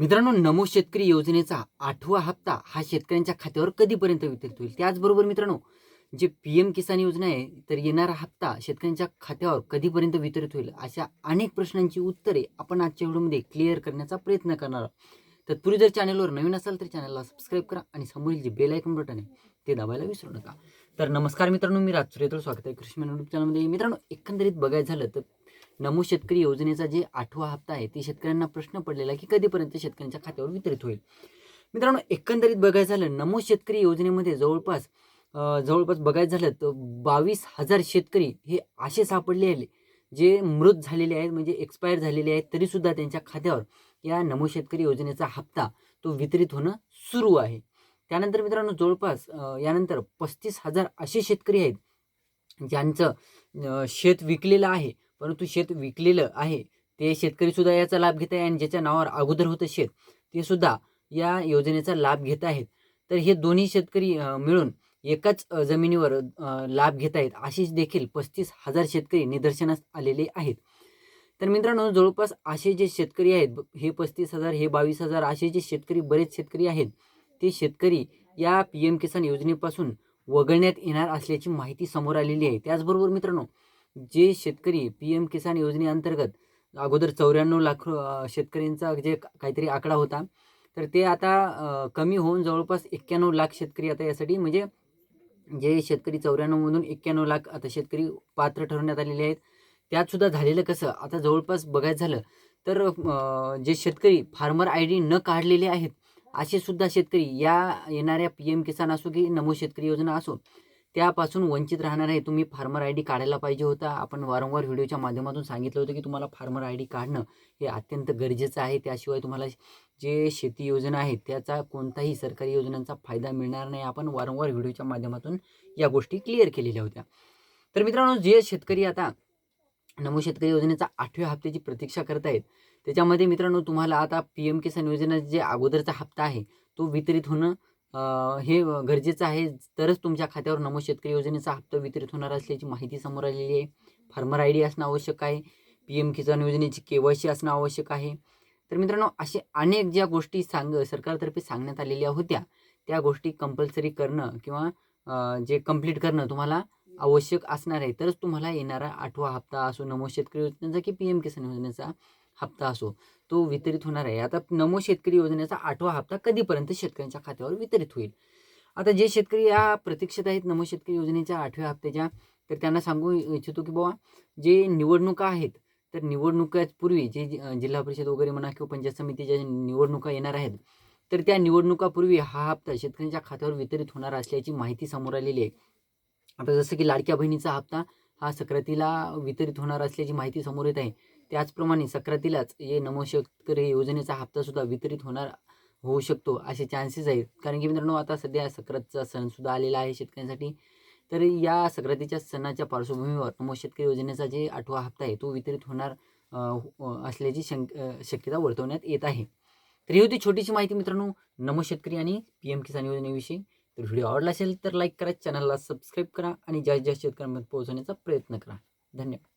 मित्रांनो नमो शेतकरी योजनेचा आठवा हप्ता हा शेतकऱ्यांच्या खात्यावर कधीपर्यंत वितरित होईल? त्याचबरोबर मित्रांनो जे पी एम किसान योजना आहे तर येणारा हप्ता शेतकऱ्यांच्या खात्यावर कधीपर्यंत वितरित होईल? अशा अनेक प्रश्नांची उत्तरे आपण आजच्या व्हिडिओमध्ये क्लिअर करण्याचा प्रयत्न करणार आहोत. तत्पूर्वी जर चॅनलवर नवीन असाल तर चॅनलला सबस्क्राईब करा आणि समोरील जे बेल आयकॉन बटन आहे ते दाबायला विसरू नका. तर नमस्कार मित्रांनो मी राज सुरेतर स्वागत आहे कृषी युट्यूब चॅनलमध्ये. मित्रांनो एकंदरीत बघायचं झालं तर नमो शेतकरी योजनेचा जे आठवा हप्ता आहे ते शेतकऱ्यांना प्रश्न पडलेला आहे की कधीपर्यंत शेतकऱ्यांच्या खात्यावर वितरित होईल? मित्रांनो एकंदरीत बघायचं झालं नमो शेतकरी योजनेमध्ये जवळपास जवळपास बघायचं झालं तर बावीस हजार शेतकरी हे असे सापडले आहे जे मृत झालेले आहेत म्हणजे एक्सपायर झालेले आहेत तरीसुद्धा त्यांच्या खात्यावर या नमो शेतकरी योजनेचा हप्ता तो वितरित होणं सुरू आहे. त्यानंतर मित्रांनो जवळपास यानंतर पस्तीस हजार असे शेतकरी आहेत ज्यांचं शेत विकलेलं आहे परंतु शेत विकलेलं आहे ते शेतकरीसुद्धा याचा लाभ घेत आहे आणि ज्याच्या नावावर अगोदर होतं शेत ते सुद्धा या योजनेचा लाभ घेत आहेत. तर हे दोन्ही शेतकरी मिळून एकाच जमिनीवर लाभ घेत आहेत अशीच देखील पस्तीस हजार शेतकरी निदर्शनास आलेले आहेत. तर मित्रांनो जवळपास असे जे शेतकरी आहेत हे पस्तीस हजार हे बावीस हजार असे जे शेतकरी बरेच शेतकरी आहेत ते शेतकरी या पी एम किसान योजनेपासून वगळण्यात येणार असल्याची माहिती समोर आलेली आहे. त्याचबरोबर मित्रांनो जे शेतकरी पी एम किसान योजनेअंतर्गत अगोदर चौऱ्याण्णव लाख शेतकऱ्यांचा जे का- काहीतरी आकडा होता तर ते आता कमी होऊन जवळपास एक्क्याण्णव लाख शेतकरी आता यासाठी म्हणजे जे शेतकरी चौऱ्याण्णवमधून एक्क्याण्णव लाख आता शेतकरी पात्र ठरवण्यात आलेले आहेत. त्यातसुद्धा झालेलं कसं? आता जवळपास बघायचं झालं तर जे शेतकरी फार्मर आय डी न काढलेले आहेत असे सुद्धा शेतकरी या येणाऱ्या पी एम किसान असो की नमो शेतकरी योजना असो त्यापासून वंचित राहणार आहे. तुम्ही फार्मर आय डी काढायला पाहिजे होता. आपण वारंवार व्हिडिओच्या माध्यमातून सांगितलं होतं की तुम्हाला फार्मर आय डी काढणं हे अत्यंत गरजेचं आहे. त्याशिवाय तुम्हाला जे शेती योजना आहेत त्याचा कोणताही सरकारी योजनांचा फायदा मिळणार नाही. आपण वारंवार व्हिडिओच्या माध्यमातून या गोष्टी क्लिअर केलेल्या होत्या. तर मित्रांनो जे शेतकरी आता नमो शेतकरी योजनेचा आठव्या हप्त्याची प्रतीक्षा करत आहेत त्याच्यामध्ये मित्रांनो तुम्हाला आता पी एम किसान योजनेचा जे अगोदरचा हप्ता आहे तो वितरित होणं हे गरजेचं आहे. तरच तुमच्या खात्यावर नमो शेतकरी योजनेचा हप्ता वितरित होणार असल्याची माहिती समोर आलेली आहे. फार्मर आय डी असणं आवश्यक आहे. पी एम किसान योजनेची के वाय सी असणं आवश्यक आहे. तर मित्रांनो असे अनेक ज्या गोष्टी सांग सरकारतर्फे सांगण्यात आलेल्या होत्या त्या गोष्टी कंपल्सरी करणं किंवा जे कंप्लीट करणं तुम्हाला आवश्यक असणार आहे तरच तुम्हाला येणारा आठवा हप्ता असो नमो शेतकरी योजनेचा की पी एम किसान योजनेचा हप्ता असो तो वितरित होणार आहे. आता नमो शेतकरी योजनेचा आठवा हप्ता कधीपर्यंत शेतकऱ्यांच्या खात्यावर वितरित होईल? आता जे शेतकरी या प्रतीक्षेत आहेत नमो शेतकरी योजनेच्या आठव्या हप्त्याच्या तर त्यांना सांगू इच्छितो की बाबा जे निवडणुका आहेत तर निवडणुकापूर्वी जे जि- जिल्हा परिषद वगैरे म्हणा किंवा पंचायत समितीच्या निवडणुका येणार आहेत तर त्या निवडणुकापूर्वी हा हप्ता शेतकऱ्यांच्या खात्यावर वितरित होणार असल्याची माहिती समोर आलेली आहे. आता जसं की लाडक्या बहिणीचा हप्ता हा सक्रातीला वितरित होणार असल्याची माहिती समोर येत आहे. त्याचप्रमाणे सक्रातीलाच हे नमो शेतकरी योजनेचा हप्ता सुद्धा वितरित होणार होऊ शकतो असे चान्सेस आहेत. कारण की मित्रांनो आता सध्या सक्रातचा सणसुद्धा आलेला आहे शेतकऱ्यांसाठी. तर या सक्रातीच्या सणाच्या पार्श्वभूमीवर नमो शेतकरी योजनेचा जे आठवा हप्ता आहे तो वितरित होणार हो, असल्याची शंक शक्यता वर्तवण्यात येत आहे. तर ही होती छोटीशी माहिती मित्रांनो नमो शेतकरी आणि पी एम किसान योजनेविषयी. तर व्हिडिओ आवडला असेल तर लाईक करा चॅनलला सबस्क्राईब करा आणि जास्तीत जास्त शेतकऱ्यांमध्ये पोहोचवण्याचा प्रयत्न करा. धन्यवाद.